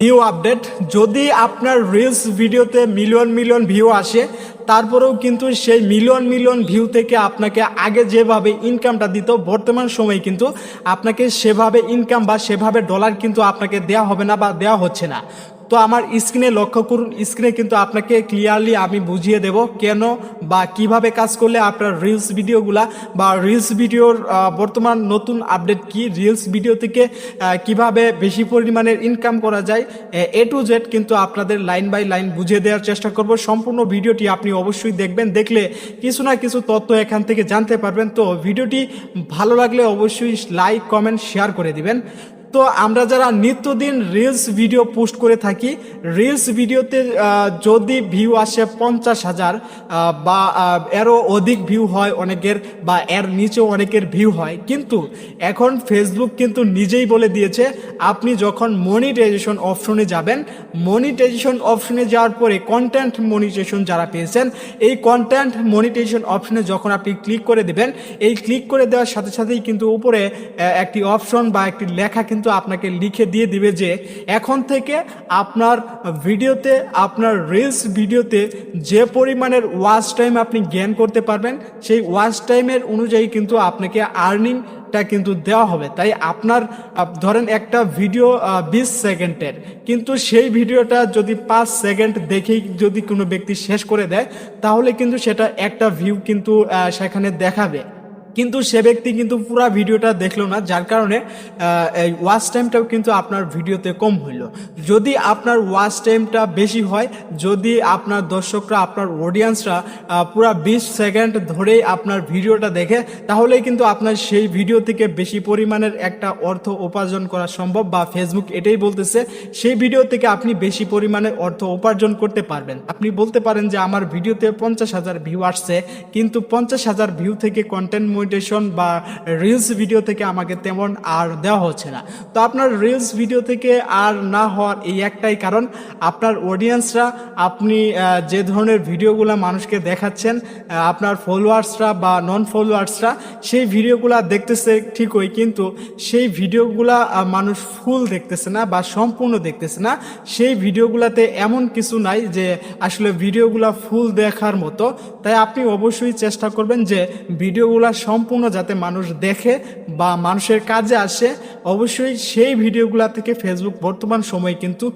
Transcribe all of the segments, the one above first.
New update যদি আপনার reels ভিডিওতে মিলিয়ন মিলিয়ন ভিউ আসে, তারপরেও কিন্তু সেই মিলিয়ন মিলিয়ন ভিউ থেকে আপনাকে আগে যেভাবে ইনকামটা দিত, বর্তমান সময়ে কিন্তু আপনাকে সেভাবে ইনকাম বা সেভাবে ডলার কিন্তু আপনাকে দেয়া হবে না বা দেওয়া হচ্ছে না। তো আমার স্ক্রিনে লক্ষ্য করুন, স্ক্রিনে কিন্তু আপনাকে ক্লিয়ারলি আমি বুঝিয়ে দেব কেন বা কীভাবে কাজ করলে আপনার রিলস ভিডিওগুলা বা রিলস ভিডিওর বর্তমান নতুন আপডেট কি রিলস ভিডিও থেকে কীভাবে বেশি পরিমাণের ইনকাম করা যায়, এ টু জেড কিন্তু আপনাদের লাইন বাই লাইন বুঝিয়ে দেওয়ার চেষ্টা করব। সম্পূর্ণ ভিডিওটি আপনি অবশ্যই দেখবেন, দেখলে কিছু না কিছু তথ্য এখান থেকে জানতে পারবেন। তো ভিডিওটি ভালো লাগলে অবশ্যই লাইক কমেন্ট শেয়ার করে দিবেন। তো আমরা যারা নিত্যদিন রিলস ভিডিও পোস্ট করে থাকি রিলস ভিডিওতে যদি ভিউ আসে পঞ্চাশ হাজার বা এরও অধিক ভিউ হয় অনেকের, বা এর নিচেও অনেকের ভিউ হয়। কিন্তু এখন ফেসবুক কিন্তু নিজেই বলে দিয়েছে, আপনি যখন মনিটাইজেশন অপশনে যাবেন মনিটাইজেশন অপশনে যাওয়ার পরে কন্টেন্ট মনিটাইজেশন যারা পেয়েছেন, এই কন্টেন্ট মনিটাইজেশন অপশনে যখন আপনি ক্লিক করে দেবেন, এই ক্লিক করে দেওয়ার সাথে সাথেই কিন্তু উপরে একটি অপশন বা একটি লেখা কিন্তু আপনাকে লিখে দিয়ে দিবে যে এখন থেকে আপনার ভিডিওতে, আপনার রিলস ভিডিওতে যে পরিমাণের ওয়াচ টাইম আপনি জ্ঞান করতে পারবেন, সেই ওয়াচ টাইমের অনুযায়ী কিন্তু আপনাকে আর্নিং টা কিন্তু দেওয়া হবে। তাই আপনার ধরেন একটা ভিডিও বিশ সেকেন্ডের, কিন্তু সেই ভিডিওটা যদি পাঁচ সেকেন্ড দেখেই যদি কোনো ব্যক্তি শেষ করে দেয়, তাহলে কিন্তু সেটা একটা ভিউ কিন্তু সেখানে দেখাবে। কিন্তু সে ব্যক্তি কিন্তু পুরো ভিডিওটা দেখল না, যার কারণে এই ওয়াচ টাইমটাও কিন্তু আপনার ভিডিওতে কম হইল। যদি আপনার ওয়াচ টাইমটা বেশি হয়, যদি আপনার দর্শকরা, আপনার অডিয়েন্সরা পুরো বিশ সেকেন্ড ধরেই আপনার ভিডিওটা দেখে তাহলে কিন্তু আপনার সেই ভিডিও থেকে বেশি পরিমাণের একটা অর্থ উপার্জন করা সম্ভব বা ফেসবুক এটাই বলতেছে, সেই ভিডিও থেকে আপনি বেশি পরিমাণে অর্থ উপার্জন করতে পারবেন। আপনি বলতে পারেন যে, আমার ভিডিওতে পঞ্চাশ হাজার ভিউ আসছে, কিন্তু পঞ্চাশ হাজার ভিউ থেকে কন্টেন্ট মনিটেশন বা রিলস ভিডিও থেকে আমাকে তেমন আর দেওয়া হচ্ছে না। তো আপনার রিলস ভিডিও থেকে আর না হওয়ার এই একটাই কারণ, আপনার অডিয়েন্সরা আপনি যে ধরনের ভিডিওগুলো মানুষকে দেখাচ্ছেন আপনার ফলোয়ার্সরা বা নন ফলোয়ার্সরা সেই ভিডিওগুলা দেখতেছে ঠিকই, কিন্তু সেই ভিডিওগুলা মানুষ ফুল দেখতেছে না বা সম্পূর্ণ দেখতেছে না। সেই ভিডিওগুলাতে এমন কিছু নাই যে আসলে ভিডিওগুলা ফুল দেখার মতো। তাই আপনি অবশ্যই চেষ্টা করবেন যে ভিডিওগুলা সম্পূর্ণ যাতে মানুষ দেখে বা মানুষের কাজে আসে, অবশ্যই সেই ভিডিওগুলো থেকে ফেসবুক বর্তমান সময়ে কিন্তু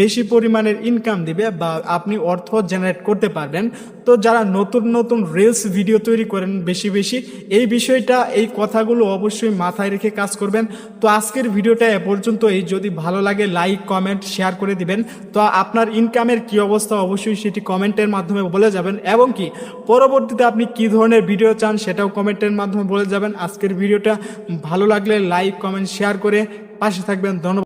বেশি পরিমাণের ইনকাম দিবে বা আপনি অর্থ জেনারেট করতে পারবেন। তো যারা নতুন নতুন রিলস ভিডিও তৈরি করেন বেশি বেশি, এই বিষয়টা, এই কথাগুলো অবশ্যই মাথায় রেখে কাজ করবেন। তো আজকের ভিডিওটা এ পর্যন্ত এই যদি ভালো লাগে লাইক কমেন্ট শেয়ার করে দিবেন। তো আপনার ইনকামের কি অবস্থা অবশ্যই সেটি কমেন্টের মাধ্যমে বলে যাবেন। এবং কি, পরবর্তীতে আপনি কি ধরনের ভিডিও চান সেটাও কমেন্টের মাধ্যমে বলে যাবেন। আজকের ভিডিওটা ভালো লাগলে লাইক কমেন্ট শেয়ার করে পাশে থাকবেন। ধন্যবাদ।